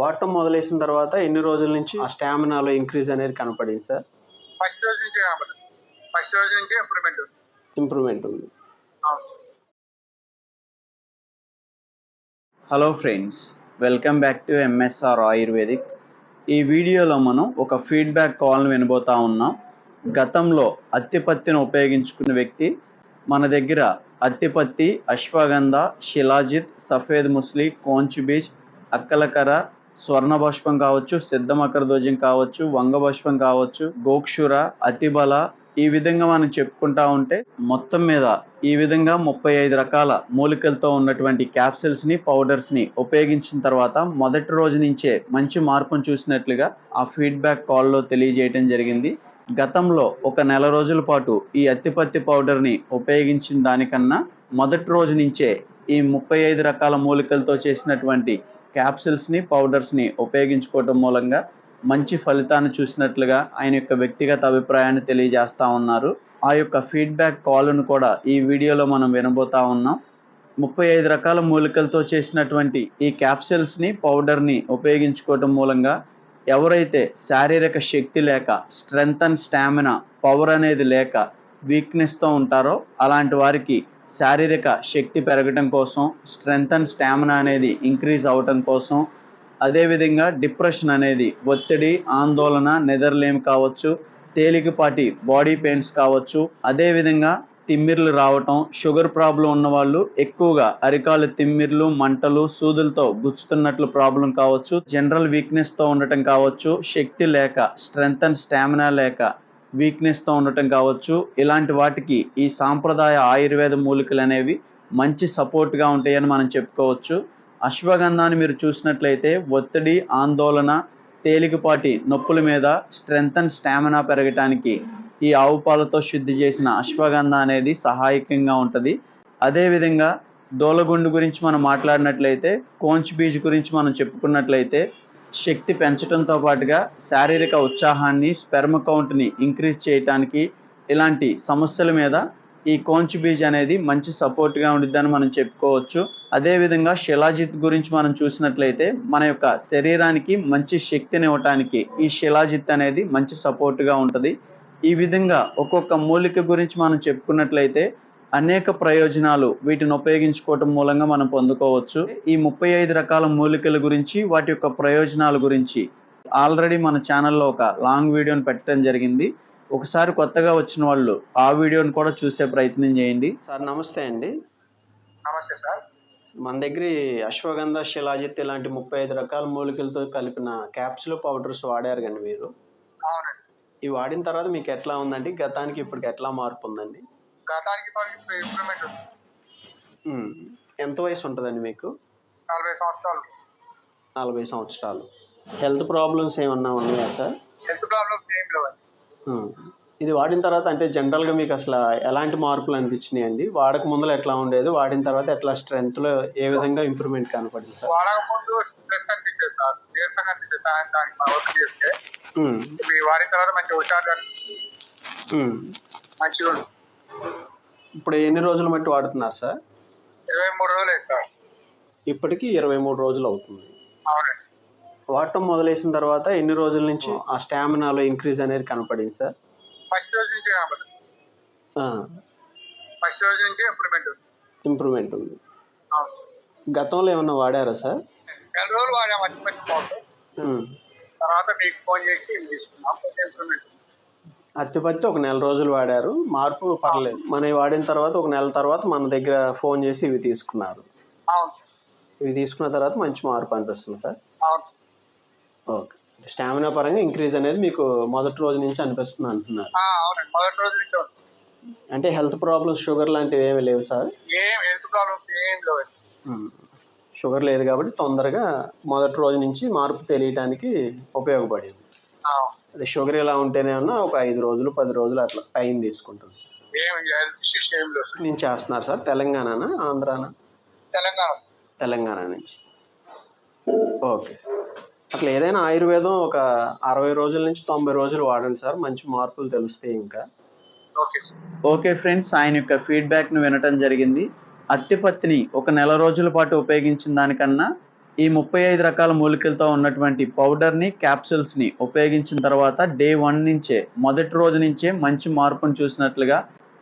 వాడటం మొదలేసిన తర్వాత ఎన్ని రోజుల నుంచి ఆ స్టామినాలో ఇంక్రీజ్ అనేది కనపడింది సార్? ఫస్ట్ రోజు నుంచి ఫస్ట్ రోజు నుంచి ఇంప్రూవ్మెంట్ ఉంది. ఇంప్రూవ్మెంట్ ఉంది. Hello friends welcome back to MSR Ayurvedic ఈ వీడియోలో మనం ఒక ఫీడ్బ్యాక్ కాల్ని వినబోతా ఉన్నాం. గతంలో అత్తిపత్తిని ఉపయోగించుకున్న వ్యక్తి మన దగ్గర అత్తిపత్తి అశ్వగంధ శిలాజిత్ సఫేద్ ముస్లి కోంచ్ బీజ్ అక్కలకర స్వర్ణబాష్పం కావచ్చు సిద్ధ మకరధ్వజం కావచ్చు వంగ కావచ్చు గోక్షుర అతిబల ఈ విధంగా మనం చెప్పుకుంటా ఉంటే మొత్తం మీద ఈ విధంగా ముప్పై ఐదు రకాల మూలికలతో ఉన్నటువంటి క్యాప్సిల్స్ని పౌడర్స్ని ఉపయోగించిన తర్వాత మొదటి రోజు నుంచే మంచి మార్పును చూసినట్లుగా ఆ ఫీడ్బ్యాక్ కాల్లో తెలియజేయడం జరిగింది. గతంలో ఒక నెల రోజుల పాటు ఈ అత్తిపత్తి పౌడర్ని ఉపయోగించిన దానికన్నా మొదటి రోజు నుంచే ఈ ముప్పై ఐదు రకాల మూలికలతో చేసినటువంటి క్యాప్సిల్స్ని పౌడర్స్ని ఉపయోగించుకోవటం మూలంగా మంచి ఫలితాన్ని చూసినట్లుగా ఆయన యొక్క వ్యక్తిగత అభిప్రాయాన్ని తెలియజేస్తూ ఉన్నారు. ఆ యొక్క ఫీడ్బ్యాక్ కాల్ను కూడా ఈ వీడియోలో మనం వినబోతా ఉన్నాం. ముప్పై ఐదు రకాల మూలికలతో చేసినటువంటి ఈ క్యాప్సిల్స్ని పౌడర్ని ఉపయోగించుకోవటం మూలంగా ఎవరైతే శారీరక శక్తి లేక స్ట్రెంగ్త్ అండ్ స్టామినా పవర్ అనేది లేక వీక్నెస్తో ఉంటారో అలాంటి వారికి శారీరక శక్తి పెరగటం కోసం స్ట్రెంగ్త్ అండ్ స్టామినా అనేది ఇంక్రీజ్ అవ్వటం కోసం అదేవిధంగా డిప్రెషన్ అనేది ఒత్తిడి ఆందోళన నిద్రలేమి కావచ్చు తేలికపాటి బాడీ పెయిన్స్ కావచ్చు అదేవిధంగా తిమ్మిర్లు రావటం షుగర్ ప్రాబ్లం ఉన్న వాళ్ళు ఎక్కువగా అరికాలు తిమ్మిర్లు మంటలు సూదులతో గుచ్చుతున్నట్లు ప్రాబ్లం కావచ్చు జనరల్ వీక్నెస్తో ఉండటం కావచ్చు శక్తి లేక స్ట్రెంగ్త్ అండ్ స్టామినా లేక వీక్నెస్తో ఉండటం కావచ్చు. ఇలాంటి వాటికి ఈ సాంప్రదాయ ఆయుర్వేద మూలికలు అనేవి మంచి సపోర్ట్గా ఉంటాయని మనం చెప్పుకోవచ్చు. అశ్వగంధాన్ని మీరు చూసినట్లయితే ఒత్తిడి ఆందోళన తేలికపాటి నొప్పుల మీద స్ట్రెంగ్త్ అండ్ స్టామినా పెరగటానికి ఈ ఆవు పాలతో శుద్ధి చేసిన అశ్వగంధ అనేది సహాయకంగా ఉంటుంది. అదేవిధంగా దోలగుండు గురించి మనం మాట్లాడినట్లయితే కోంచ్ బీజ్ గురించి మనం చెప్పుకున్నట్లయితే శక్తి పెంచడంతో పాటుగా శారీరక ఉత్సాహాన్ని స్పెర్మ్ కౌంట్ని ఇంక్రీజ్ చేయటానికి ఇలాంటి సమస్యల మీద ఈ కోంచ్ బీజ్ అనేది మంచి సపోర్ట్గా ఉండిద్దని మనం చెప్పుకోవచ్చు. అదేవిధంగా శిలాజిత్ గురించి మనం చూసినట్లయితే మన యొక్క శరీరానికి మంచి శక్తిని ఇవ్వటానికి ఈ శిలాజిత్ అనేది మంచి సపోర్ట్గా ఉంటుంది. ఈ విధంగా ఒక్కొక్క మూలిక గురించి మనం చెప్పుకున్నట్లయితే అనేక ప్రయోజనాలు వీటిని ఉపయోగించుకోవటం మూలంగా మనం పొందుకోవచ్చు. ఈ ముప్పై ఐదు రకాల మూలికల గురించి వాటి యొక్క ప్రయోజనాల గురించి ఆల్రెడీ మన ఛానల్లో ఒక లాంగ్ వీడియోని పెట్టడం జరిగింది. ఒకసారి కొత్తగా వచ్చిన వాళ్ళు ఆ వీడియోని కూడా చూసే ప్రయత్నం చేయండి. సార్ నమస్తే అండి. నమస్తే సార్. మన దగ్గర అశ్వగంధ శిలాజిత్ ఇలాంటి ముప్పై ఐదు రకాల మూలికలతో కలిపిన క్యాప్సుల్ పౌడర్స్ వాడారు కానీ మీరు? అవునండి. ఇవి వాడిన తర్వాత మీకు ఎట్లా ఉందండి? గతానికి ఇప్పటికి ఎట్లా మార్పు ఉందండి? గతానికి ఇంప్రూవ్మెంట్ ఉంది. ఎంత వయసు ఉంటుందండి మీకు? నలభై సంవత్సరాలు. నలభై సంవత్సరాలు. హెల్త్ ప్రాబ్లమ్స్ ఏమన్నా ఉన్నాయా సార్? హెల్త్ ప్రాబ్లమ్స్ ఏం లేవండి. ఉమ్. ఇది వాడిన తర్వాత అంటే జనరల్గా మీకు అసలు ఎలాంటి మార్పులు అనిపించినాయి అండి వాడక ముందర ఎట్లా ఉండేది? వాడిన తర్వాత ఎట్లా స్ట్రెంగ్త్లో ఏ విధంగా ఇంప్రూవ్మెంట్ కనపడింది సార్? వాడక ముందు స్ట్రెస్ అనిపించేది సార్. నీరసంగా అనిపించేది సాయంత్రానికి మనం వర్క్ చేస్తే ఉమ్. ఇవి వాడిన తర్వాత మంచి హుషారుగా ఉమ్. మంచిగా ఉంది ఇప్పుడు ఎన్ని రోజులు మట్టి వాడుతున్నారు సార్? ఇరవై మూడు రోజులు సార్. ఇప్పటికి ఇరవై మూడు రోజులు అవుతుంది. వాడటం మొదలేసిన తర్వాత ఎన్ని రోజుల నుంచి ఆ స్టామినాలో ఇంక్రీజ్ అనేది కనపడింది సార్? ఫస్ట్ రోజు నుంచి ఫస్ట్ రోజు నుంచి ఇంప్రూవ్మెంట్ ఉంది. ఇంప్రూవ్మెంట్ ఉంది. గతంలో ఏమన్నా వాడారా సార్? నెల రోజులు వాడాం మంచి మంచి. తర్వాత మీకు ఫోన్ చేసి ఇంప్రూవ్మెంట్. అత్తిపత్తి ఒక నెల రోజులు వాడారు. మార్పు పర్లేదు. మన వాడిన తర్వాత ఒక నెల తర్వాత మన దగ్గర ఫోన్ చేసి ఇవి తీసుకున్నారు. ఇవి తీసుకున్న తర్వాత మంచి మార్పు అనిపిస్తుంది సార్? ఓకే. స్టామినా పరంగా ఇంక్రీజ్ అనేది మీకు మొదటి రోజు నుంచి అనిపిస్తుంది అంటున్నారు. మొదటి రోజు నుంచి. అంటే హెల్త్ ప్రాబ్లమ్స్ షుగర్ లాంటివి ఏమీ లేవు సార్. షుగర్ లేదు కాబట్టి తొందరగా మొదటి రోజు నుంచి మార్పు తెలియటానికి ఉపయోగపడింది. అదే షుగర్ ఇలా ఉంటేనే ఉన్నా ఒక ఐదు రోజులు పది రోజులు అట్లా టైం తీసుకుంటుంది సార్. నేను చేస్తున్నారు సార్ తెలంగాణనా ఆంధ్రానా? తెలంగాణ తెలంగాణ నుంచి. Okay sir. అట్లా ఏదైనా ఆయుర్వేదం ఒక అరవై రోజుల నుంచి తొంభై రోజులు వాడండి సార్ మంచి మార్పులు తెలుస్తాయి ఇంకా. Okay sir. ఓకే ఫ్రెండ్స్ ఆయన యొక్క ఫీడ్బ్యాక్ను వినటం జరిగింది. అత్తిపత్తిని ఒక నెల రోజుల పాటు ఉపయోగించిన దానికన్నా ఈ ముప్పై ఐదు రకాల మూలికలతో ఉన్నటువంటి పౌడర్ని క్యాప్సూల్స్ని ఉపయోగించిన తర్వాత డే వన్ నుంచే మొదటి రోజు నుంచే మంచి మార్పును చూసినట్లుగా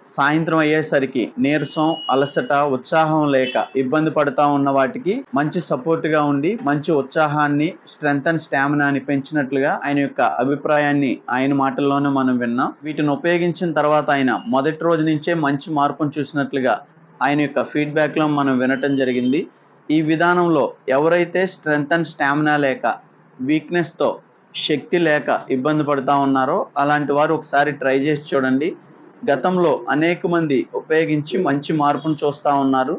సాయంత్రం అయ్యేసరికి నీరసం అలసట ఉత్సాహం లేక ఇబ్బంది పడుతూ ఉన్న వాటికి మంచి సపోర్ట్గా ఉండి మంచి ఉత్సాహాన్ని స్ట్రెంగ్త్ అండ్ స్టామినాని పెంచినట్లుగా ఆయన యొక్క అభిప్రాయాన్ని ఆయన మాటల్లోనే మనం విన్నాం. వీటిని ఉపయోగించిన తర్వాత ఆయన మొదటి రోజు నుంచే మంచి మార్పును చూసినట్లుగా ఆయన యొక్క ఫీడ్బ్యాక్లో మనం వినటం జరిగింది. ఈ విధానంలో ఎవరైతే స్ట్రెంగ్త్ అండ్ స్టామినా లేక వీక్నెస్తో శక్తి లేక ఇబ్బంది పడుతూ ఉన్నారో అలాంటి వారు ఒకసారి ట్రై చేసి చూడండి. గతంలో అనేక మంది ఉపయోగించి మంచి మార్పును చూస్తూ ఉన్నారు.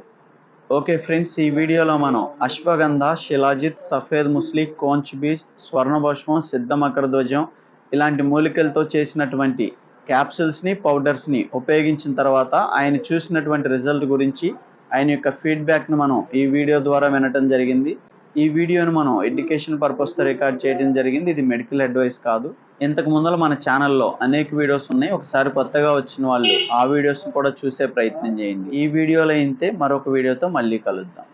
ఓకే ఫ్రెండ్స్ ఈ వీడియోలో మనం అశ్వగంధ శిలాజిత్ సఫేద్ ముస్లి కోంచ్ బీజ్ స్వర్ణభస్మం సిద్ధమకర ధ్వజం ఇలాంటి మూలికలతో చేసినటువంటి క్యాప్సూల్స్ని పౌడర్స్ని ఉపయోగించిన తర్వాత ఆయన చూసినటువంటి రిజల్ట్ గురించి ఆయన యొక్క ఫీడ్బ్యాక్ను మనం ఈ వీడియో ద్వారా వినటం జరిగింది. ఈ వీడియోను మనం ఎడ్యుకేషన్ పర్పస్తో రికార్డ్ చేయడం జరిగింది. ఇది మెడికల్ అడ్వైస్ కాదు. ఇంతకు ముందర మన ఛానల్లో అనేక వీడియోస్ ఉన్నాయి. ఒకసారి కొత్తగా వచ్చిన వాళ్ళు ఆ వీడియోస్ కూడా చూసే ప్రయత్నం చేయండి. ఈ వీడియోలో అయితే మరొక వీడియోతో మళ్ళీ కలుద్దాం.